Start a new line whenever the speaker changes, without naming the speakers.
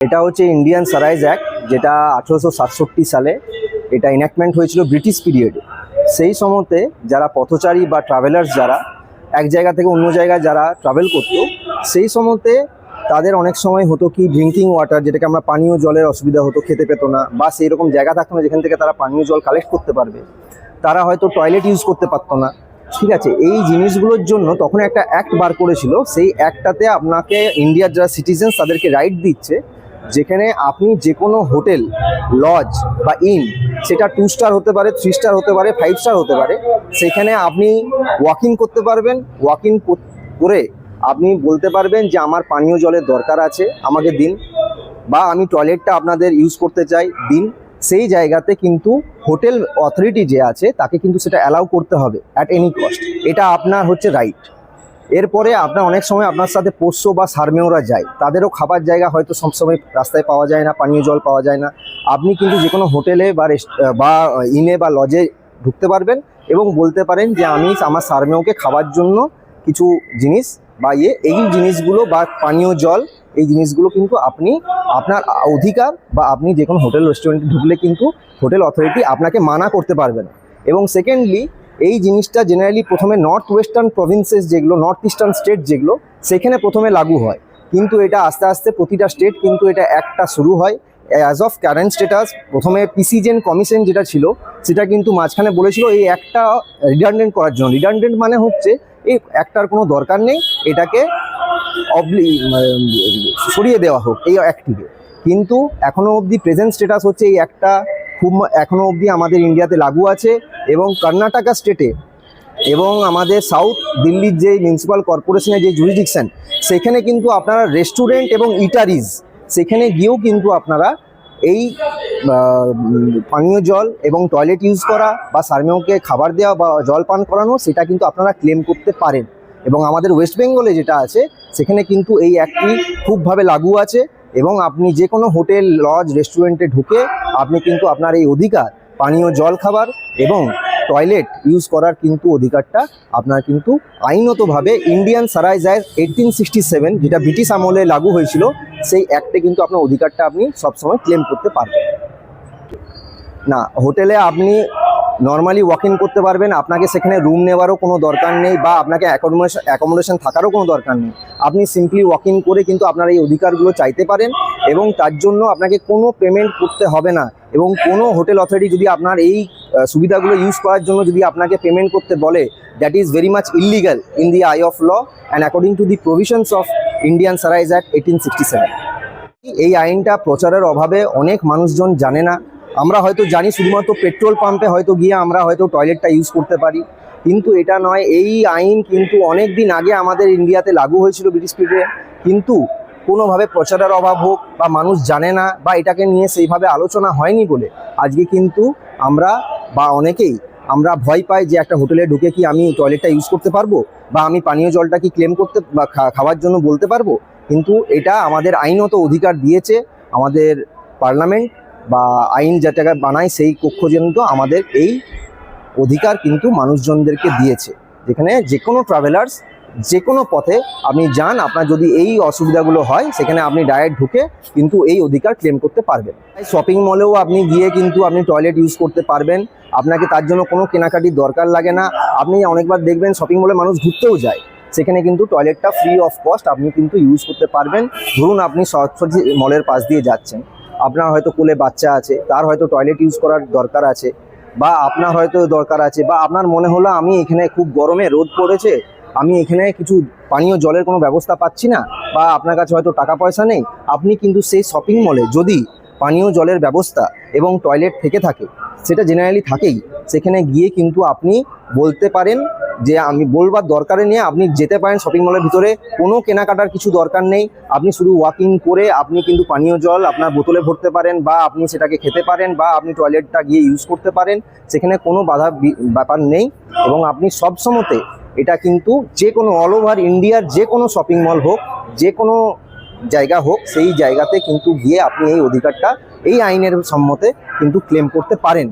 এটা হচ্ছে Indian Sarais act যেটা আঠেরোশো সাতষট্টি সালে এটা ইনাক্টমেন্ট হয়েছিল ব্রিটিশ পিরিয়ডে সেই সময়তে যারা পথচারী বা ট্রাভেলার্স যারা এক জায়গা থেকে অন্য জায়গায় যারা ট্রাভেল করতো, সেই সময়তে তাদের অনেক সময় হতো কি ড্রিঙ্কিং ওয়াটার যেটাকে আমরা পানীয় জলের অসুবিধা হতো, খেতে পেতো না, বা সেই রকম জায়গা থাকতো না যেখান থেকে তারা পানীয় জল কালেক্ট করতে পারবে। তারা হয়তো টয়লেট ইউজ করতে পারতো না। ঠিক আছে, এই জিনিসগুলোর জন্য তখন একটা অ্যাক্ট বার করেছিল। সেই অ্যাক্টটাতে আপনাকে ইন্ডিয়ার যারা সিটিজেন্স তাদেরকে রাইট দিচ্ছে যেখানে আপনি যে কোনো হোটেল, লজ বা ইন, সেটা টু স্টার হতে পারে থ্রি স্টার হতে পারে ফাইভ স্টার হতে পারে, সেখানে আপনি ওয়াকিং করতে পারবেন। ওয়াকিং করে আপনি বলতে পারবেন যে আমার পানীয় জলের দরকার আছে, আমাকে দিন। বা আমি টয়লেটটা আপনাদের ইউজ করতে চাই, দিন। সেই জায়গাতে কিন্তু হোটেল অথরিটি যে আছে, তাকে কিন্তু সেটা অ্যালাউ করতে হবে অ্যাট এনি কস্ট এটা আপনার হচ্ছে রাইট এরপরে আপনার অনেক সময় আপনার সাথে পোষ্য বা সার্মেয়রা যায়। তাদেরও খাবার জায়গা হয়তো সবসময় রাস্তায় পাওয়া যায় না, পানীয় জল পাওয়া যায় না। আপনি কিন্তু যে কোনো হোটেলে বা বা ইনে বা লজে ঢুকতে পারবেন এবং বলতে পারেন যে, আমি আমার সার্মেয়কে খাবার জন্য কিছু জিনিস বা ইয়ে এই জিনিসগুলো বা পানীয় জল, এই জিনিসগুলো কিন্তু আপনি, আপনার অধিকার বা আপনি যে কোনো হোটেল, রেস্টুরেন্টে ঢুকলে কিন্তু হোটেল অথরিটি আপনাকে মানা করতে পারবে না। এবং সেকেন্ডলি এই জিনিসটা জেনারেলি প্রথমে নর্থ ওয়েস্টার্ন প্রভিন্সেস যেগুলো নর্থ ইস্টার্ন স্টেট যেগুলো, সেখানে প্রথমে লাগু হয়। কিন্তু এটা আস্তে আস্তে প্রতিটা স্টেট কিন্তু এটা একটা শুরু হয়। অ্যাজ অফ কারেন্ট স্টেটাস প্রথমে পিসিজেন কমিশন যেটা ছিল, সেটা কিন্তু মাঝখানে বলেছিল এই একটা রিডান্ডেন্ট করার জন্য। রিডান্ডেন্ট মানে হচ্ছে এই একটার কোনো দরকার নেই, এটাকে অবলি সরিয়ে দেওয়া হোক, এই অ্যাক্টিভে কিন্তু এখনও অবধি প্রেজেন্ট স্টেটাস হচ্ছে এই একটা খুব এখনও অবধি আমাদের ইন্ডিয়াতে লাগু আছে এবং কর্ণাটকা স্টেটে এবং আমাদের সাউথ দিল্লির যে মিউনিসিপ্যাল কর্পোরেশনের যে জুরিডিকশন সেখানে কিন্তু আপনারা রেস্টুরেন্ট এবং ইটারিজ সেখানে গিয়েও কিন্তু আপনারা এই পানীয় জল এবং টয়লেট ইউজ করা বা সার্মেয়কে খাবার দেওয়া বা জল পান করানো, সেটা কিন্তু আপনারা ক্লেম করতে পারেন। এবং আমাদের ওয়েস্ট বেঙ্গলে যেটা আছে, সেখানে কিন্তু এই অ্যাক্টটি খুবভাবে লাগু আছে এবং আপনি যে কোনো হোটেল লজ রেস্টুরেন্টে ঢুকে আপনি কিন্তু আপনার এই অধিকার, পানীয় জল খাবার এবং টয়লেট ইউজ করার কিন্তু অধিকারটা আপনার কিন্তু আইনতভাবে Indian Sarais act eighteen sixty seven যেটা ব্রিটিশ আমলে লাগু হয়েছিল, সেই অ্যাক্টে কিন্তু আপনার অধিকারটা আপনি সবসময় ক্লেম করতে পারবেন। না হোটেলে আপনি নর্মালি ওয়াক ইন করতে পারবেন, আপনাকে সেখানে রুম নেওয়ারও কোনো দরকার নেই বা আপনাকে অ্যাকোমোডেশন অ্যাকোমোডেশন থাকারও কোনো দরকার নেই। আপনি সিম্পলি ওয়াক ইন করে কিন্তু আপনার এই অধিকারগুলো চাইতে পারেন এবং তার জন্য আপনাকে কোনো পেমেন্ট করতে হবে না এবং কোনো হোটেল অথরিটি যদি আপনার এই সুবিধাগুলো ইউজ করার জন্য যদি আপনাকে পেমেন্ট করতে বলে that is very much illegal in the eye of law and according to the provisions of Indian Sarais act eighteen sixty seven এই আইনটা প্রচারের অভাবে অনেক মানুষজন জানে না আমরা হয়তো জানি শুধুমাত্র পেট্রোল পাম্পে হয়তো গিয়ে আমরা হয়তো টয়লেটটা ইউজ করতে পারি। কিন্তু এটা নয়, এই আইন কিন্তু অনেক দিন আগে আমাদের ইন্ডিয়াতে লাগু হয়েছিল ব্রিটিশ পিরিয়ডে কিন্তু কোনোভাবে প্রচারের অভাব হোক বা মানুষ জানে না বা এটাকে নিয়ে সেইভাবে আলোচনা হয়নি বলে আজকে কিন্তু আমরা বা অনেকেই আমরা ভয় পাই যে একটা হোটেলে ঢুকে কি আমি টয়লেটটা ইউজ করতে পারব বা আমি পানীয় জলটা কি ক্লেম করতে বা খাওয়ার জন্য বলতে পারব। কিন্তু এটা আমাদের আইনত অধিকার দিয়েছে আমাদের পার্লামেন্ট বা আইন যেটাকে বানায়, সেই কক্ষ কিন্তু আমাদের এই অধিকার কিন্তু মানুষজনদেরকে দিয়েছে। যেখানে যে কোনো ট্রাভেলার্স যে কোনো পথে আপনি যান, আপনার যদি এই অসুবিধাগুলো হয়, সেখানে আপনি ডাইরেক্ট ঢুকে কিন্তু এই অধিকার ক্লেম করতে পারবেন। শপিং মলেও আপনি গিয়ে কিন্তু আপনি টয়লেট ইউজ করতে পারবেন। আপনাকে তার জন্য কোনো কেনাকাটির দরকার লাগে না। আপনি অনেকবার দেখবেন শপিং মলে মানুষ ঘুরতেও যায়। সেখানে কিন্তু টয়লেটটা ফ্রি অফ কস্ট আপনি কিন্তু ইউজ করতে পারবেন। ধরুন আপনি সরস্বতী মলের পাশ দিয়ে যাচ্ছেন। আপনার হয়তো কোলে বাচ্চা আছে, তার হয়তো টয়লেট ইউজ করার দরকার আছে, বা আপনার হয়তো দরকার আছে, বা আপনার মনে হলো আমি এখানে খুব গরমে রোদ পড়েছে, আমি এখানে কিছু পানীয় জলের কোনো ব্যবস্থা পাচ্ছি না, বা আপনার কাছে হয়তো টাকা পয়সা নেই, আপনি কিন্তু সেই শপিং মলে যদি পানীয় জলের ব্যবস্থা এবং টয়লেট থেকে থাকে, সেটা জেনারেলি থাকেই, সেখানে গিয়ে কিন্তু আপনি বলতে পারেন যে আমি বলবার দরকারে নিয়ে আপনি যেতে পারেন শপিং মলের ভিতরে। কোনো কেনাকাটার কিছু দরকার নেই। আপনি শুধু ওয়াকিং করে আপনি কিন্তু পানীয় জল আপনার বোতলে ভরতে পারেন বা আপনি সেটাকে খেতে পারেন বা আপনি টয়লেটটা গিয়ে ইউজ করতে পারেন। সেখানে কোনো বাধা ব্যাপার নেই এবং আপনি সব সময়তে এটা কিন্তু যে কোনো অল ওভার ইন্ডিয়ার যে কোনো শপিং মল হোক, যে কোনো জায়গা হোক, সেই জায়গাতে কিন্তু গিয়ে আপনি এই অধিকারটা, এই আইনের সম্মতে কিন্তু ক্লেম করতে পারেন।